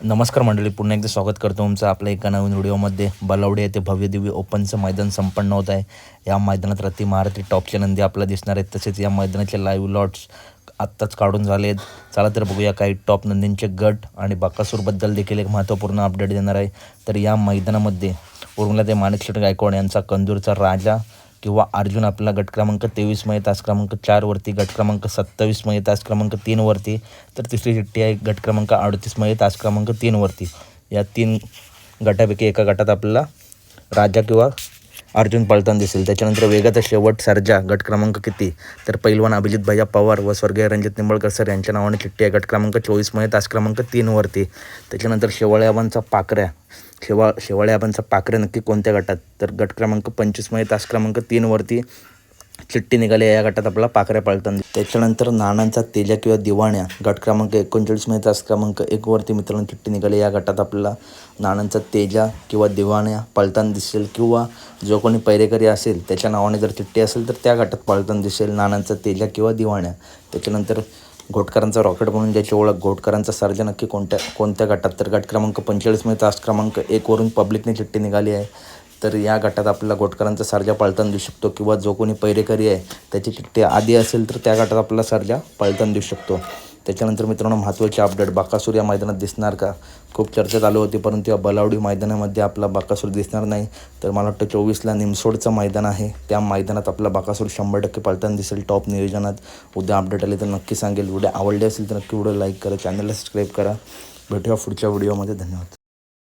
नमस्कार मंडळी पुन्हा एकदा स्वागत करतो तुमचं आपल्या एका नवीन व्हिडिओमध्ये. बलावडे येथे भव्य दिव्य ओपनचं मैदान संपन्न होत आहे. या मैदानात रती महारथी टॉपच्या नंदी आपल्याला दिसणार आहेत. तसेच या मैदानाचे लाईव्ह लॉट्स आत्ताच काढून झाले आहेत. चला तर बघूया काही टॉप नंदींचे गट आणि बाकासूरबद्दल देखील एक महत्त्वपूर्ण अपडेट देणार आहे. तर या मैदानामध्ये उर्मिला ते माणिकशेठ गायकवाड यांचा कंदूरचा राजा किंवा अर्जुन आपला गट क्रमांक तेवीसमध्ये तास क्रमांक चारवरती गट क्रमांक सत्तावीसमध्ये तास क्रमांक तीनवरती तर तिसरी चिठ्ठी आहे गट क्रमांक अडतीसमध्ये तास क्रमांक तीनवरती. या तीन गटापैकी एका गटात आपल्याला राजा किंवा अर्जुन पळताना दिसेल. त्याच्यानंतर वेगाचा शेवट सर्जा गट क्रमांक किती? तर पैलवान अभिजित भैया पवार व स्वर्गीय रणजित निंबळकर सर यांच्या नावाने चिठ्ठी आहे. गट क्रमांक चोवीसमध्ये तास क्रमांक तीनवरती. त्याच्यानंतर शेवळ्यावांचा पाकऱ्या शेवा शेवाळ्याबांचा पाखरे नक्की कोणत्या गटात? तर गट क्रमांक पंचवीसमध्ये तास क्रमांक तीनवरती चिट्टी निघाली या गटात आपला पाकऱ्या पाळताना त्याच्यानंतर नानांचा तेजा किंवा दिवाण्या गट क्रमांक एकोणचाळीसमध्ये तास क्रमांक एकवरती मित्रांनो चिट्टी निघाली या गटात आपल्याला नानांचा तेजा किंवा दिवाण्या पळताना दिसेल किंवा जो कोणी पैरेकरी असेल त्याच्या नावाने जर चिठ्ठी असेल तर त्या गटात पळताना दिसेल नानांचा तेजा किंवा दिवाण्या. त्याच्यानंतर घोटकरांचा रॉकेट म्हणून ज्याची ओळख घोटकरांचा सर्जा नक्की कोणत्या कोणत्या गटात? तर गट क्रमांक पंचेचाळीसमध्ये तास क्रमांक एकवरून पब्लिकने चिठ्ठी निघाली आहे. तर या गटात आपल्याला घोटकरांचा सर्जा पळताना देऊ शकतो किंवा जो कोणी पैरेकरी आहे त्याची चिठ्ठी आधी असेल तर त्या गटात आपला सर्जा पळताना देऊ शकतो. त्याच्यानंतर मित्रांनो महत्त्वाची अपडेट बाकासूर या मैदानात दिसणार का? खूप चर्चा चालू होती परंतु या बलावडी मैदानामध्ये आपला बाकासूर दिसणार नाही. तर मला वाटतं चोवीसला निमसोडचं मैदान आहे. त्या मैदानात आपला बाकासूर शंभर टक्के पळताना दिसेल टॉप नियोजनात. उद्या अपडेट आले तर नक्की सांगेल. व्हिडिओ आवडले असेल तर नक्की व्हिडिओ लाईक करा चॅनलला सबस्क्राईब करा. भेटूया पुढच्या व्हिडिओमध्ये धन्यवाद.